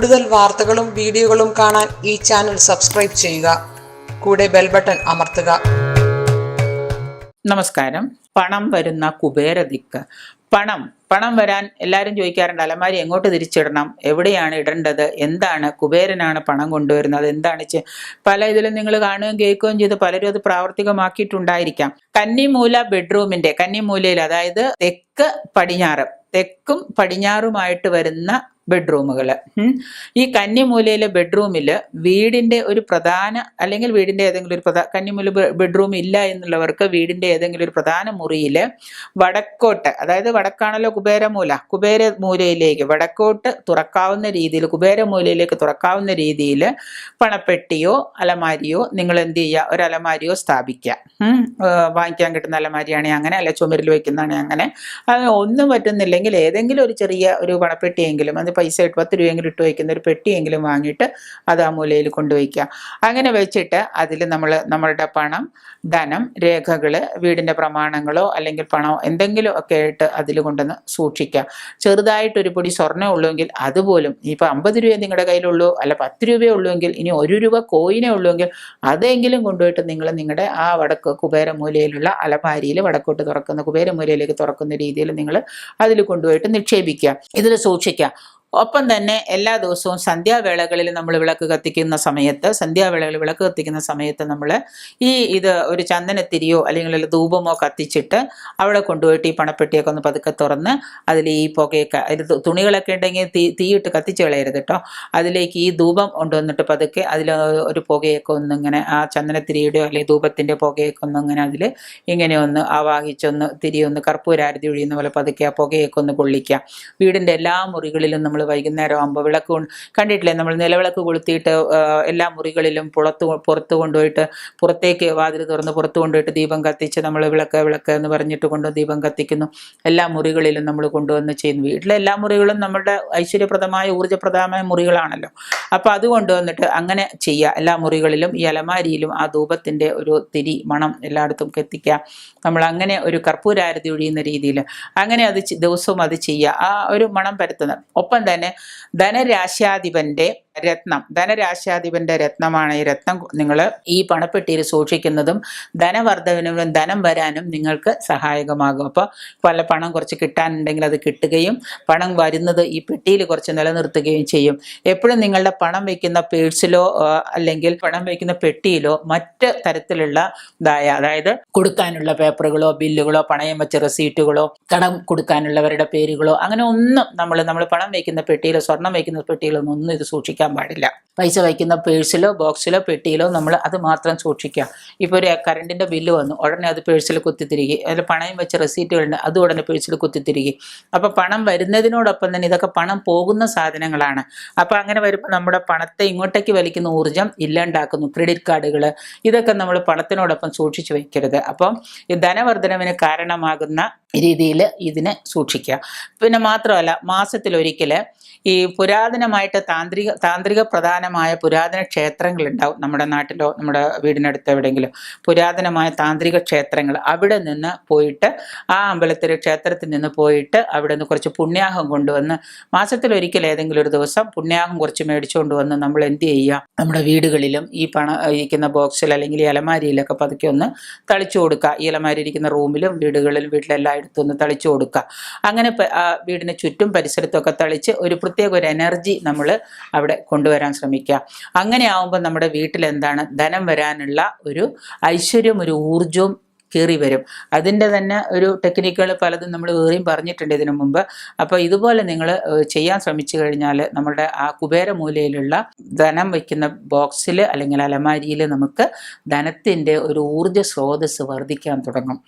കൂടുതൽ വാർത്തകളും വീഡിയോകളും കാണാൻ ഈ ചാനൽ സബ്സ്ക്രൈബ് ചെയ്യുക. കൂടെ ബെൽ ബട്ടൺ അമർത്തുക. നമസ്കാരം. പണം വരുന്ന കുബേരദിക്ക്. പണം പണം വരാൻ എല്ലാവരും ചോദിക്കാറുണ്ട് അലമാരി എങ്ങോട്ട് തിരിച്ചിടണം? എവിടെയാണ് ഇടേണ്ടത്? എന്താണ്? കുബേരനാണ് പണം കൊണ്ടുവരുന്നത്? എന്താണ് പല ഇതിലും നിങ്ങൾ കാണുകയും കേൾക്കുകയും ചെയ്ത് പലരും അത് പ്രാവർത്തികമാക്കിയിട്ടുണ്ടായിരിക്കാം. കന്നിമൂല ബെഡ്റൂമിന്റെ കന്നിമൂലയിൽ അതായത് തെക്ക് പടിഞ്ഞാറ് തെക്കും പടിഞ്ഞാറുമായിട്ട് വരുന്ന ബെഡ്റൂമുകൾ ഈ കന്നിമൂലയിലെ ബെഡ്റൂമിൽ വീടിന്റെ ഒരു പ്രധാന അല്ലെങ്കിൽ വീടിന്റെ ഏതെങ്കിലും ഒരു പ്രധാന കന്നിമൂല ബെഡ്റൂം ഇല്ല എന്നുള്ളവർക്ക് വീടിന്റെ ഏതെങ്കിലും ഒരു പ്രധാന മുറിയിൽ വടക്കോട്ട് അതായത് വടക്കാണല്ലോ കുബേരമൂല കുബേരമൂലയിലേക്ക് വടക്കോട്ട് തുറക്കാവുന്ന രീതിയിൽ കുബേരമൂലയിലേക്ക് തുറക്കാവുന്ന രീതിയിൽ പണപ്പെട്ടിയോ അലമാരിയോ നിങ്ങൾ എന്ത് ചെയ്യുക ഒരു അലമാരിയോ സ്ഥാപിക്കുക. വാങ്ങിക്കാൻ കിട്ടുന്ന അലമാരിയാണെങ്കിൽ അങ്ങനെ അല്ല ചുമരിൽ വയ്ക്കുന്നതാണെങ്കിൽ അങ്ങനെ. ഒന്നും പറ്റുന്നില്ലെങ്കിൽ ഏതെങ്കിലും ഒരു ചെറിയ ഒരു പണപ്പെട്ടിയെങ്കിലും അത് പൈസ ഇട്ട് പത്ത് രൂപയെങ്കിലും ഇട്ട് വയ്ക്കുന്ന ഒരു പെട്ടിയെങ്കിലും വാങ്ങിയിട്ട് അത് ആ മൂലയിൽ കൊണ്ടുവയ്ക്കുക അങ്ങനെ വെച്ചിട്ട് അതിൽ നമ്മൾ നമ്മളുടെ പണം ധനം രേഖകൾ വീടിന്റെ പ്രമാണങ്ങളോ അല്ലെങ്കിൽ പണമോ എന്തെങ്കിലും ഒക്കെ ആയിട്ട് അതിൽ കൊണ്ടുവന്ന് സൂക്ഷിക്കുക. ചെറുതായിട്ടൊരു പൊടി സ്വർണം ഉള്ളുവെങ്കിൽ അതുപോലും ഇപ്പോൾ അമ്പത് രൂപ നിങ്ങളുടെ കയ്യിലുള്ളൂ അല്ല പത്ത് രൂപയേ ഉള്ളുവെങ്കിൽ ഇനി ഒരു രൂപ കോയിനേ ഉള്ളുവെങ്കിൽ അതെങ്കിലും കൊണ്ടുപോയിട്ട് നിങ്ങൾ നിങ്ങളുടെ ആ വടക്ക് കുബേരമൂലയിലുള്ള അലമാരിയിൽ വടക്കോട്ട് തുറക്കുന്ന കുബേരമൂലയിലേക്ക് തുറക്കുന്ന രീതിയിൽ നിങ്ങൾ അതിൽ കൊണ്ടുപോയിട്ട് നിക്ഷേപിക്കുക. ഇതിൽ സൂക്ഷിക്കുക. ഒപ്പം തന്നെ എല്ലാ ദിവസവും സന്ധ്യാവേളകളിൽ നമ്മൾ വിളക്ക് കത്തിക്കുന്ന സമയത്ത് സന്ധ്യാവേളകളിൽ വിളക്ക് കത്തിക്കുന്ന സമയത്ത് നമ്മൾ ഈ ഇത് ഒരു ചന്ദനത്തിരിയോ അല്ലെങ്കിൽ ധൂപമോ കത്തിച്ചിട്ട് അവിടെ കൊണ്ടുപോയിട്ട് ഈ പണപ്പെട്ടിയൊക്കെ ഒന്ന് പതുക്കെ തുറന്ന് അതിൽ ഈ പുകയൊക്കെ അതിൽ തുണികളൊക്കെ ഉണ്ടെങ്കിൽ തീ തീയിട്ട് കത്തിച്ച് കളയരുത് കേട്ടോ. അതിലേക്ക് ഈ ധൂപം കൊണ്ടുവന്നിട്ട് പതുക്കെ അതിൽ ഒരു പുകയൊക്കെ ഒന്നിങ്ങനെ ആ ചന്ദനത്തിരിയുടെയോ അല്ലെങ്കിൽ ധൂപത്തിന്റെ പുകയൊക്കെ ഒന്നിങ്ങനെ അതിൽ ഇങ്ങനെ ഒന്ന് ആവാഹിച്ചൊന്ന് തിരി ഒന്ന് കർപ്പൂരാരതി ഒഴിയുന്ന പോലെ പതുക്കെ ആ പുകയൊക്കെ ഒന്ന് കൊള്ളിക്കുക വീടിന്റെ എല്ലാ മുറികളിലും നമ്മൾ വൈകുന്നേരം ആകുമ്പോൾ വിളക്ക് കൊണ്ട് കണ്ടിട്ടില്ലേ? നമ്മൾ നിലവിളക്ക് കൊളുത്തിയിട്ട് എല്ലാ മുറികളിലും പുറത്ത് പുറത്ത് കൊണ്ടുപോയിട്ട് പുറത്തേക്ക് വാതിൽ തുറന്ന് പുറത്ത് കൊണ്ടുപോയിട്ട് ദീപം കത്തിച്ച് നമ്മൾ വിളക്ക് വിളക്ക് എന്ന് പറഞ്ഞിട്ട് കൊണ്ട് ദീപം കത്തിക്കുന്നു. എല്ലാ മുറികളിലും നമ്മൾ കൊണ്ടുവന്ന് ചെയ്യുന്നു. വീട്ടിലെ എല്ലാ മുറികളും നമ്മുടെ ഐശ്വര്യപ്രദമായ ഊർജപ്രദമായ മുറികളാണല്ലോ. അപ്പോൾ അത് കൊണ്ടുവന്നിട്ട് അങ്ങനെ ചെയ്യുക എല്ലാ മുറികളിലും ഈ അലമാരിയിലും ആ ധൂപത്തിന്റെ ഒരു തിരി മണം എല്ലായിടത്തും എത്തിക്കുക നമ്മൾ അങ്ങനെ ഒരു കർപ്പൂരാരതി ഒഴിയുന്ന രീതിയിൽ അങ്ങനെ അത് ദിവസവും അത് ചെയ്യുക ആ ഒരു മണം പരത്തുന്നത് ഒപ്പം ധനരാശ്യാധിപന്റെ രത്നം. ധനരാശാധിപന്റെ രത്നമാണ് ഈ രത്നം. നിങ്ങൾ ഈ പണപ്പെട്ടിയിൽ സൂക്ഷിക്കുന്നതും ധനവർദ്ധവിനും ധനം വരാനും നിങ്ങൾക്ക് സഹായകമാകും. അപ്പോൾ പല പണം കുറച്ച് കിട്ടാനുണ്ടെങ്കിൽ അത് കിട്ടുകയും പണം വരുന്നത് ഈ പെട്ടിയിൽ കുറച്ച് നിലനിർത്തുകയും ചെയ്യും. എപ്പോഴും നിങ്ങളുടെ പണം വയ്ക്കുന്ന പേഴ്സിലോ അല്ലെങ്കിൽ പണം വയ്ക്കുന്ന പെട്ടിയിലോ മറ്റ് തരത്തിലുള്ള ഇതായ അതായത് കൊടുക്കാനുള്ള പേപ്പറുകളോ ബില്ലുകളോ പണയം വെച്ച റെസീറ്റുകളോ കടം കൊടുക്കാനുള്ളവരുടെ പേരുകളോ അങ്ങനെ ഒന്നും നമ്മൾ നമ്മൾ പണം വയ്ക്കുന്ന പെട്ടിയിലോ സ്വർണം വയ്ക്കുന്ന പെട്ടിയിലോ ഒന്നും ഇത് സൂക്ഷിക്കാൻ പാടില്ല. പൈസ വയ്ക്കുന്ന പേഴ്സിലോ ബോക്സിലോ പെട്ടിയിലോ നമ്മൾ അത് മാത്രം സൂക്ഷിക്കുക. ഇപ്പോൾ ഒരു കറണ്ടിന്റെ ബില്ല് വന്നു. ഉടനെ അത് പേഴ്സിൽ കുത്തിത്തിരികെ. അതിൽ പണയം വെച്ച റെസീറ്റുകളുണ്ട് അത് ഉടനെ പേഴ്സിൽ കുത്തിത്തിരികെ. അപ്പോൾ പണം വരുന്നതിനോടൊപ്പം തന്നെ ഇതൊക്കെ പണം പോകുന്ന സാധനങ്ങളാണ്. അപ്പോൾ അങ്ങനെ വരുമ്പോൾ നമ്മുടെ പണത്തെ ഇങ്ങോട്ടേക്ക് വലിക്കുന്ന ഊർജം ഇല്ലാണ്ടാക്കുന്നു. ക്രെഡിറ്റ് കാർഡുകൾ ഇതൊക്കെ നമ്മൾ പണത്തിനോടൊപ്പം സൂക്ഷിച്ചു വയ്ക്കരുത് അപ്പം ധനവർദ്ധനവിന് കാരണമാകുന്ന രീതിയിൽ ഇതിനെ സൂക്ഷിക്കുക. പിന്നെ മാത്രമല്ല മാസത്തിലൊരിക്കൽ ഈ പുരാതനമായിട്ട് താന്ത്രിക താന്ത്രിക പ്രധാനമായ പുരാതന ക്ഷേത്രങ്ങളുണ്ടാവും നമ്മുടെ നാട്ടിലോ നമ്മുടെ വീടിനടുത്ത് എവിടെയെങ്കിലും. പുരാതനമായ താന്ത്രിക ക്ഷേത്രങ്ങൾ അവിടെ നിന്ന് പോയിട്ട് ആ അമ്പലത്തിലെ ക്ഷേത്രത്തിൽ നിന്ന് പോയിട്ട് അവിടെ നിന്ന് കുറച്ച് പുണ്യാഹം കൊണ്ടുവന്ന് മാസത്തിൽ മാസത്തിലൊരിക്കൽ ഏതെങ്കിലും ഒരു ദിവസം പുണ്യാഹം കുറച്ച് മേടിച്ചുകൊണ്ട് വന്ന് നമ്മൾ എന്ത് ചെയ്യുക? നമ്മുടെ വീടുകളിലും ഈ പണ ഇരിക്കുന്ന ബോക്സിൽ അല്ലെങ്കിൽ ഈ അലമാരിയിലൊക്കെ പതുക്കെ ഒന്ന് തളിച്ചു കൊടുക്കുക. ഈ അലമാരി ഇരിക്കുന്ന റൂമിലും വീടുകളിലും വീട്ടിലെല്ലായിടത്തും ഒന്ന് തളിച്ചു കൊടുക്കുക. അങ്ങനെ വീടിന് ചുറ്റും പരിസരത്തൊക്കെ തളിച്ച് ഒരു പ്രത്യേക ഒരു എനർജി നമ്മൾ അവിടെ കൊണ്ടുവരാൻ ശ്രമിക്കുക. അങ്ങനെ ആവുമ്പോൾ നമ്മുടെ വീട്ടിൽ എന്താണ്? ധനം വരാനുള്ള ഒരു ഐശ്വര്യം ഒരു ഊർജവും കയറി വരും. അതിന്റെ തന്നെ ഒരു ടെക്നിക്കുകൾ പലതും നമ്മൾ വേറെയും പറഞ്ഞിട്ടുണ്ട് ഇതിനു മുമ്പ്. അപ്പോൾ ഇതുപോലെ നിങ്ങൾ ചെയ്യാൻ ശ്രമിച്ചു കഴിഞ്ഞാൽ നമ്മുടെ ആ കുബേരമൂലയിലുള്ള ധനം വയ്ക്കുന്ന ബോക്സിൽ അല്ലെങ്കിൽ അലമാരിയിൽ നമുക്ക് ധനത്തിന്റെ ഒരു ഊർജ സ്രോതസ് വർദ്ധിക്കാൻ തുടങ്ങും.